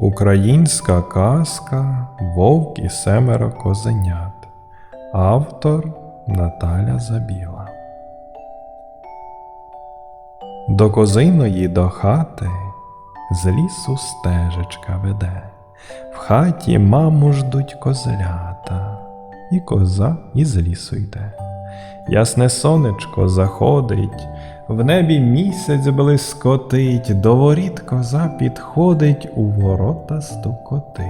Українська казка Вовк і семеро козенят. Автор Наталя Забіла. До козиної до хати з лісу стежечка веде. В хаті маму ждуть козлята, і коза із лісу йде. Ясне сонечко заходить, в небі місяць блискотить, до воріт коза підходить, у ворота стукотить.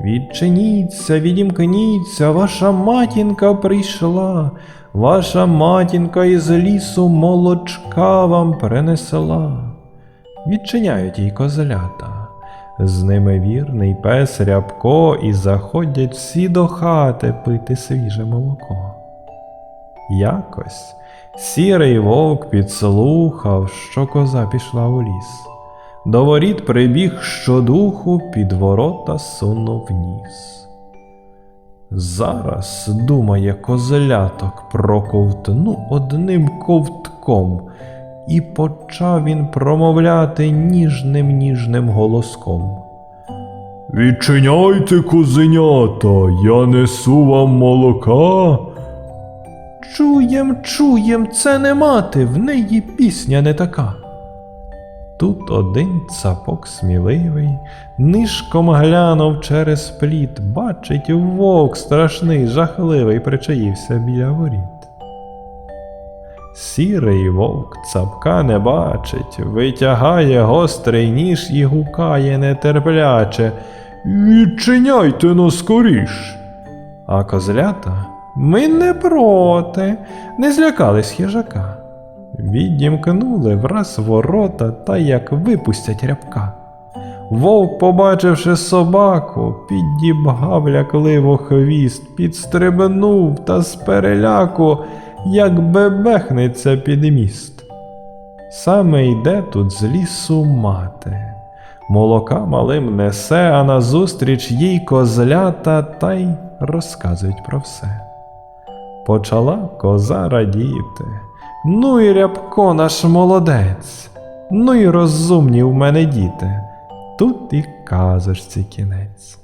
Відчиніться, відімкніться, ваша матінка прийшла, ваша матінка із лісу молочка вам принесла. Відчиняють їй козлята. З ними вірний пес рябко, і заходять всі до хати пити свіже молоко. Якось сірий вовк підслухав, що коза пішла у ліс. До воріт прибіг щодуху, під ворота сунув ніс. Зараз, думає козляток, проковтну одним ковтком, і почав він промовляти ніжним ніжним голоском. Відчиняйте, козенята, я несу вам молока. Чуєм, чуєм, це не мати, в неї пісня не така. Тут один цапок сміливий, нишком глянув через пліт, бачить вовк страшний, жахливий, причаївся біля воріт. Сірий вовк цапка не бачить, витягає гострий ніж і гукає нетерпляче. Відчиняйте но скоріш. А козлята ми не проти, не злякались хижака. Відімкнули враз ворота та як випустять рябка. Вовк, побачивши собаку, підібгав лякливо хвіст, підстрибнув та з переляку, як бебехнеться під міст. Саме йде тут з лісу мати. Молока малим несе, а назустріч їй козлята та й розказують про все. Почала коза радіти. Ну і рябко наш молодець, ну і розумні в мене діти. Тут і казочці кінець.